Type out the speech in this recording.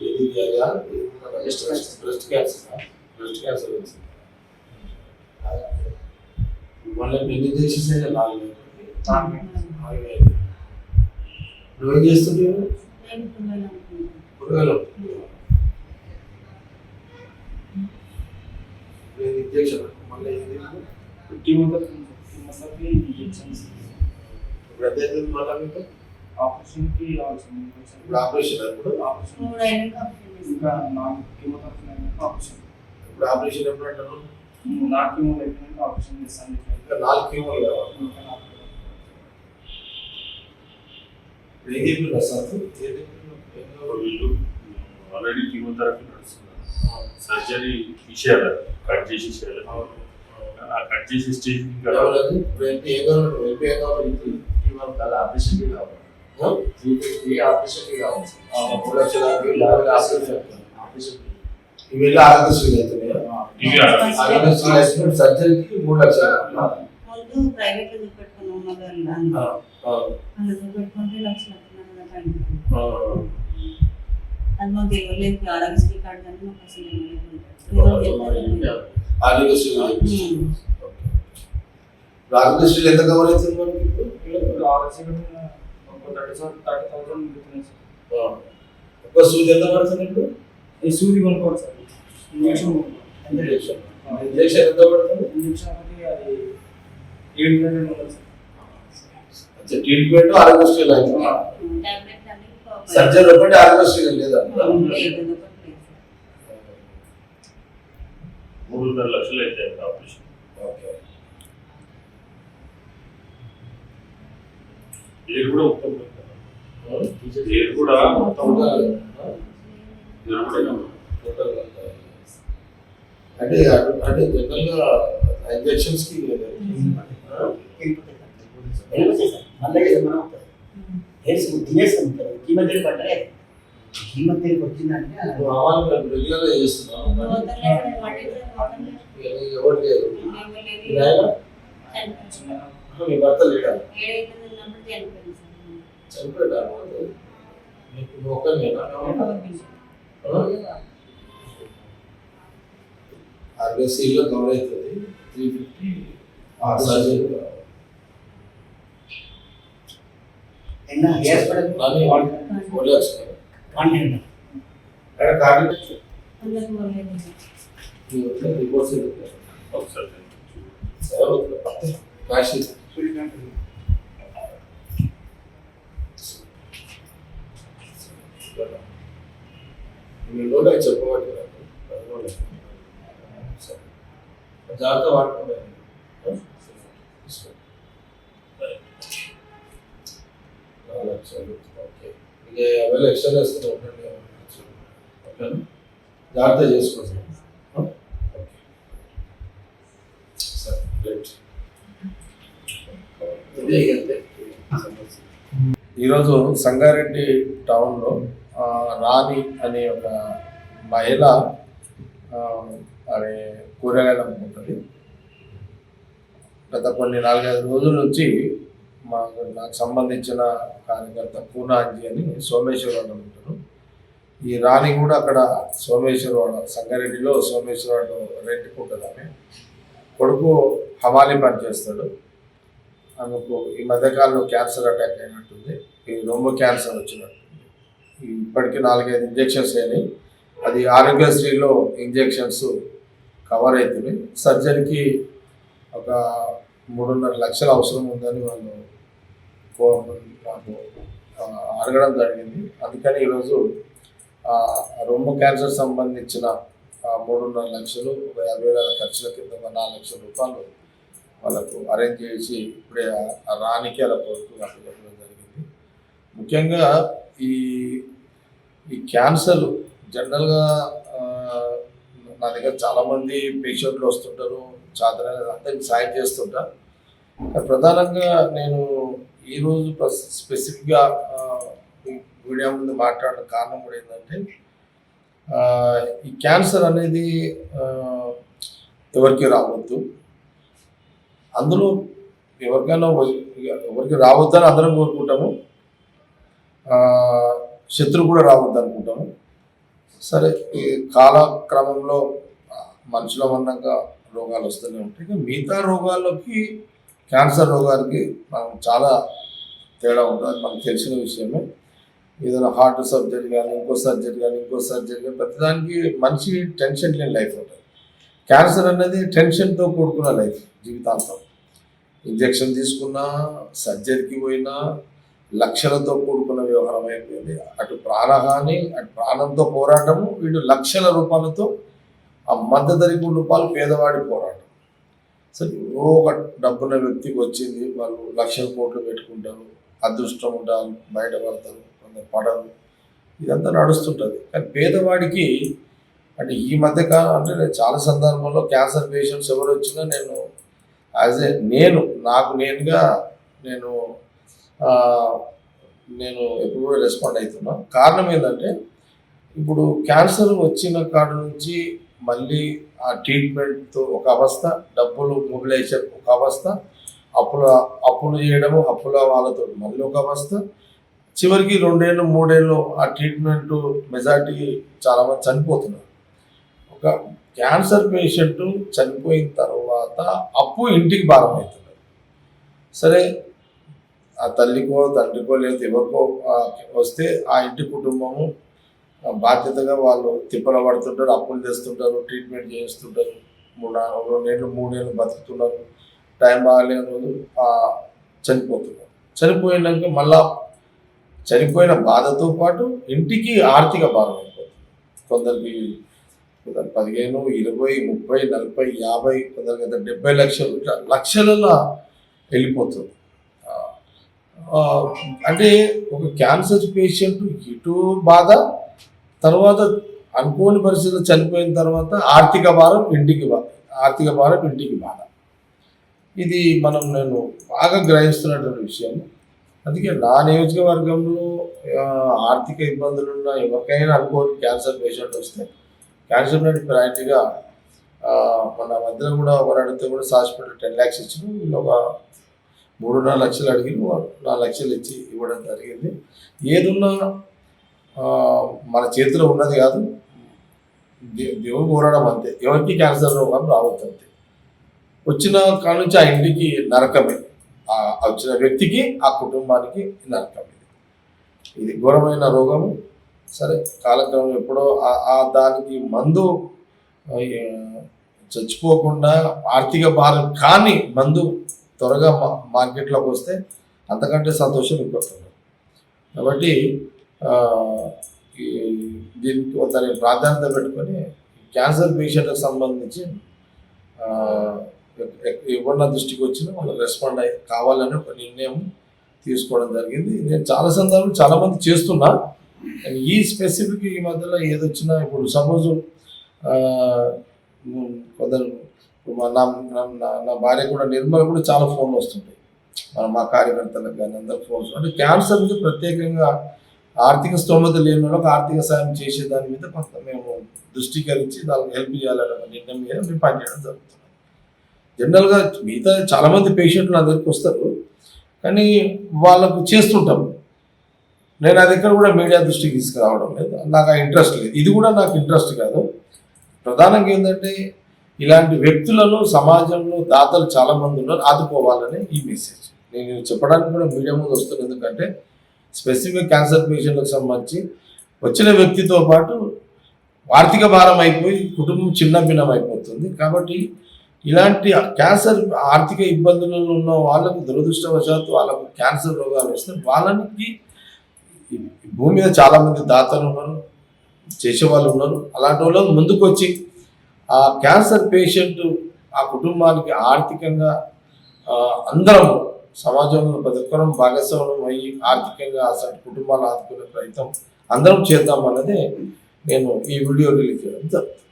ఏది breast cancer breast cancer breast cancer వచ్చింది మళ్ళీ ఎన్ని చేసేసే నాలుగు వేలు. నాలుగు వేలు. నువ్వేం చేస్తుంటావు కూరగాయలు నేను ఇంజక్షన్ మళ్ళీ ఏది కీమోథెరపీ ఇంజెక్షన్స్ ఇప్పుడు ఎంత అవుతుంది మళ్ళీ మీకు ఆపరేషన్కి అవసరం ఇప్పుడు ఆపరేషన్ ఇప్పుడు ఆపరేషన్ మూడు అయినాక ఇంకా నాకు కీమోథెరపీ అయినాక ఆపరేషన్ ఇప్పుడు ఆపరేషన్ ఎప్పుడు అంటారు నాకు కీమో అయిపోయినాక ఆపరేషన్ చేస్తాను ఇంకా నాలుగు కీమోలు కావాలి ఇంకా నాకు ఇప్పుడు ఏం చెప్పిన సార్ ఏం చెప్పిన వీళ్ళు ఆల్రెడీ కీమోథెరపీ నడుస్తున్నారు సర్జరీ తీసేయాలి కట్ చేసి చేయాలి ఆ కట్ చేసే స్టేజ్ ఇంకా ఎవరది ఇప్పుడు ఏంటి ఏ గవర్నమెంట్ ఎంపీ ఏ గవర్నమెంట్ కాదు ఆపరేషన్ కావాలి త్రీ ఫిఫ్టీ ఆపరేషన్ కావాలి ఇవి ఆరోగ్యశ్రీ అవుతున్నాయి సర్జరీకి మూడు లక్షలు ఆరోగ్యశ్రీ కార్డు ఆరోగ్యశ్రీ. ఆరోగ్యశ్రీ ఎంత కవర్ అవుతుంది మనకి ఇప్పుడు ఒక సూది ఎంత పడుతుంది ఇప్పుడు ఈ సూది కొనుక్కోవాలి సార్. ఇంజక్షన్ ఇంజక్షన్ ఇంజక్షన్ ఎంత పడుతుంది? ఇంజక్షన్ అనేది అది ఏడు వేల సార్. ట్రీట్మెంట్ సర్జరీ ఒకటి ఒకటి లేదు? మూడున్నర లక్షలు అయితే ఆపరేషన్. ఓకే. ఏరు కూడా మొత్తం ఏరు కూడా మొత్తం అంటే అంటే జనరల్గా ఇంజెక్షన్స్కి చేస్తున్నాం ఎవరు లేరు. మీ నాయన చనిపోయింది మీ భర్త లేడా ఏడైతే ఉన్నప్పుడు చనిపోయింది సార్ చనిపోయాడా మీకు నువ్వు ఒక్కరినేనా? ఆర్గసీలో కవర్ అవుతుంది త్రీ ఫిఫ్టీ సర్జరీ నిన్న హెయిర్స్ పడదు నాని ఒళ్ళు వచ్చినాయి కాంటినెంట్ అక్కడ కార్డు అందరికి పోలేదు సార్ రిపోర్ట్స్ ఒకసారి రాసి జాగ్రత్త వాడుకోండి ఓకే ఇక యాభై ఎక్స్ట్రా వేసుకుని జాగ్రత్త చేసుకోండి ఓకే సరే రైట్ అంతే ఈరోజు సంగారెడ్డి టౌన్లో రాణి అనే ఒక మహిళ అనే కూరగాయలు అమ్ముకుంటుంది గత కొన్ని నాలుగైదు రోజుల నుంచి మాకు నాకు సంబంధించిన కార్యకర్త పూనాంజీ అని సోమేశ్వరవాడ ఉంటారు. ఈ రాణి కూడా అక్కడ సోమేశ్వరవాడ సంగారెడ్డిలో సోమేశ్వరవాడలో రెడ్డి ఉంటుంది ఆమె కొడుకు హమాలి పనిచేస్తాడు. ఆమెకు ఈ మధ్యకాలంలో క్యాన్సర్ అటాక్ అయినట్టుంది. ఈ రొమ్ము క్యాన్సర్ వచ్చినట్టుంది. ఇప్పటికీ నాలుగైదు ఇంజెక్షన్స్ అయినాయి. అది ఆరోగ్యశ్రీలో ఇంజెక్షన్స్ కవర్ అవుతుంది సర్జరీకి ఒక మూడున్నర లక్షలు అవసరం ఉందని వాళ్ళు మాకు అడగడం జరిగింది. అందుకని ఈరోజు రొమ్ము క్యాన్సర్ సంబంధించిన మూడున్నర లక్షలు ఒక యాభై వేల ఖర్చుల కింద ఒక నాలుగు లక్షల రూపాయలు వాళ్ళకు అరేంజ్ చేసి ఇప్పుడే రానికి అలా కొడుకు జరిగింది. ముఖ్యంగా ఈ ఈ క్యాన్సర్ జనరల్గా నా దగ్గర చాలామంది పేషెంట్లు వస్తుంటారు చాలా అందరికి సాయం చేస్తుంటా. ప్రధానంగా నేను ఈరోజు స్పెసిఫిక్గా మీడియా ముందు మాట్లాడిన కారణం కూడా ఏంటంటే ఈ క్యాన్సర్ అనేది ఎవరికి రావద్దు. అందులో ఎవరికైనా ఎవరికి రావద్దని అందరం కోరుకుంటాము. శత్రువు కూడా రావద్దు అనుకుంటాము. సరే ఈ కాలక్రమంలో ఆ, మనుషుల రోగాలు వస్తూనే ఉంటాయి. మిగతా రోగాల్లోకి క్యాన్సర్ రోగానికి మనం చాలా తేడా ఉంటుంది. మనకు తెలిసిన విషయమే. ఏదైనా హార్ట్ సర్జరీ కానీ ఇంకో సర్జరీ కానీ ఇంకో సర్జరీ కానీ ప్రతిదానికి మనిషి టెన్షన్ లేని లైఫ్ ఉంటుంది. క్యాన్సర్ అనేది టెన్షన్తో కూడుకున్న లైఫ్ జీవితాంతం. ఇంజెక్షన్ తీసుకున్నా సర్జరీకి పోయినా లక్షలతో కూడుకున్న వ్యవహారం అయిపోయింది. అటు ప్రాణహాని అటు ప్రాణంతో పోరాటము వీడు లక్షల రూపాయలతో ఆ మధ్యతరగతి రూపాయలు పేదవాడి పోరాటం. సరే ఒక డబ్బున్న వ్యక్తికి వచ్చింది వాళ్ళు లక్షల కోట్లు పెట్టుకుంటారు అదృష్టం ఉంటారు బయటపడతారు కొందరు పడరు. ఇదంతా నడుస్తుంటుంది. కానీ పేదవాడికి అంటే ఈ మధ్య కాలం అంటే నేను చాలా సందర్భంలో క్యాన్సర్ పేషెంట్స్ ఎవరు వచ్చినా నేను యాజ్ ఏ నేను నాకు నేనుగా నేను నేను ఎప్పుడు కూడా రెస్పాండ్ అవుతున్నా కారణం ఏంటంటే ఇప్పుడు క్యాన్సర్ వచ్చిన కాడ నుంచి మళ్ళీ ఆ ట్రీట్మెంట్తో ఒక అవస్థ డబ్బులు మొబిలైజేషన్ ఒక అవస్థ అప్పుల అప్పులు చేయడము అప్పుల వాళ్ళతో మళ్ళీ ఒక అవస్థ. చివరికి రెండేళ్ళు మూడేళ్ళు ఆ ట్రీట్మెంట్ మెజార్టీ చాలామంది చనిపోతున్నారు. ఒక క్యాన్సర్ పేషెంట్ చనిపోయిన తర్వాత అప్పు ఇంటికి భారం అవుతుంది సరే ఆ తల్లికో తండ్రికో లేదా ఎవరికో వస్తే ఆ ఇంటి కుటుంబము బాధ్యతగా వాళ్ళు తిప్పల పడుతుంటారు అప్పులు తెస్తుంటారు ట్రీట్మెంట్ చేస్తుంటారు. మూడు నా- రెండేళ్ళు మూడేళ్ళు బతుకుతున్నారు. టైం బాగాలేని రోజు చనిపోతున్నారు. చనిపోయినాక మళ్ళా చనిపోయిన బాధతో పాటు ఇంటికి ఆర్థిక భారం అయిపోతుంది. కొందరికి పదిహేను ఇరవై ముప్పై నలభై యాభై కొందరు కదా డెబ్బై లక్షలు ఇట్లా లక్షలలో వెళ్ళిపోతుంది అంటే ఒక క్యాన్సర్ పేషెంట్ ఇటు బాధ తర్వాత అనుకోని పరిస్థితులు చనిపోయిన తర్వాత ఆర్థిక భారం ఇంటికి బాధ ఆర్థిక భారం ఇంటికి బాధ. ఇది మనం నేను బాగా గ్రహిస్తున్నటువంటి విషయం. అందుకే నా నియోజకవర్గంలో ఆర్థిక ఇబ్బందులున్న ఎవరికైనా అనుకోని క్యాన్సర్ పేషెంట్ వస్తే క్యాన్సర్ అనేది ప్రయారిటీగా మన మధ్యలో కూడా ఒకరు అడిగితే కూడా హాస్పిటల్ టెన్ ల్యాక్స్ ఇచ్చిన వీళ్ళు ఒక మూడున్నర లక్షలు అడిగి నాలుగు లక్షలు ఇచ్చి ఇవ్వడం జరిగింది. ఏదున్నా మన చేతిలో ఉన్నది కాదు. దే- దేవుడు కోరడం అంతే. ఎవరికి క్యాన్సర్ రోగం రావద్దు అంతే. వచ్చిన కాడ నుంచి ఆ ఇంటికి నరకమే. ఆ వచ్చిన వ్యక్తికి ఆ కుటుంబానికి నరకమే. ఇది ఘోరమైన రోగము. సరే కాలక్రమం ఎప్పుడో ఆ- దానికి మందు చచ్చిపోకుండా ఆర్థిక భారం కానీ మందు త్వరగా మా మార్కెట్లోకి వస్తే అంతకంటే సంతోషం ఇంకొకటి. కాబట్టి దీనికి దాని ప్రాధాన్యత పెట్టుకొని క్యాన్సర్ పేషెంట్కి సంబంధించి ఆ, దృష్టికి వచ్చినా వాళ్ళకి రెస్పాండ్ అయ్యి కావాలని ఒక నిర్ణయం తీసుకోవడం జరిగింది. నేను చాలా సందర్భాలు చాలామంది చేస్తున్నాను చేస్తున్నా. ఈ స్పెసిఫిక్ ఈ మధ్యలో ఏదొచ్చినా ఇప్పుడు సపోజ్ కొందరు మా- నా నా- భార్య కూడా నిర్మల కూడా చాలా ఫోన్లు వస్తుంటాయి. మన మా కార్యకర్తలకు కానీ అందరు ఫోన్స్ అంటే క్యాన్సర్ ప్రత్యేకంగా ఆర్థిక స్తోమత లేని వాళ్ళకి ఆర్థిక సాయం చేసే దాని మీద కొంత మేము దృష్టికరించి దానికి హెల్ప్ చేయాలనే నిర్ణయం మీద మేము పనిచేయడం జరుగుతుంది. జనరల్గా మిగతా చాలామంది పేషెంట్లు నా దగ్గరికి వస్తారు. కానీ వాళ్ళకు చేస్తుంటాము నేను అది ఎక్కడ కూడా మీడియా దృష్టికి తీసుకురావడం లేదు. నాకు ఆ ఇంట్రెస్ట్ లేదు. ఇది కూడా నాకు ఇంట్రెస్ట్ కాదు. ప్రధానంగా ఏంటంటే ఇలాంటి వ్యక్తులను సమాజంలో దాతలు చాలా మంది ఉన్నారు. ఆదుకోవాలనే ఈ మెసేజ్ నేను చెప్పడానికి కూడా మీడియా ముందు వస్తుంది ఎందుకంటే స్పెసిఫిక్ క్యాన్సర్ పేషెంట్లకు సంబంధించి వచ్చిన వ్యక్తితో పాటు ఆర్థిక భారం అయిపోయి కుటుంబం చిన్న భిన్నం అయిపోతుంది. కాబట్టి ఇలాంటి క్యాన్సర్ ఆర్థిక ఇబ్బందులలో ఉన్న వాళ్ళకు దురదృష్టవశాత్తు వాళ్ళకు క్యాన్సర్ రోగాలు వస్తే వాళ్ళకి భూమి మీద చాలా మంది దాతలు ఉన్నారు చేసేవాళ్ళు ఉన్నారు. అలాంటి వాళ్ళు ముందుకు వచ్చి ఆ క్యాన్సర్ పేషెంట్ ఆ కుటుంబానికి ఆర్థికంగా అందరం సమాజంలో ప్రతి ఒక్కరం భాగస్వామ్యం అయ్యి ఆర్థికంగా అసలు కుటుంబాన్ని ఆదుకునే ప్రయత్నం అందరం చేద్దాం అన్నదే నేను ఈ వీడియో రిలీజ్ చేయడం జరుగుతుంది.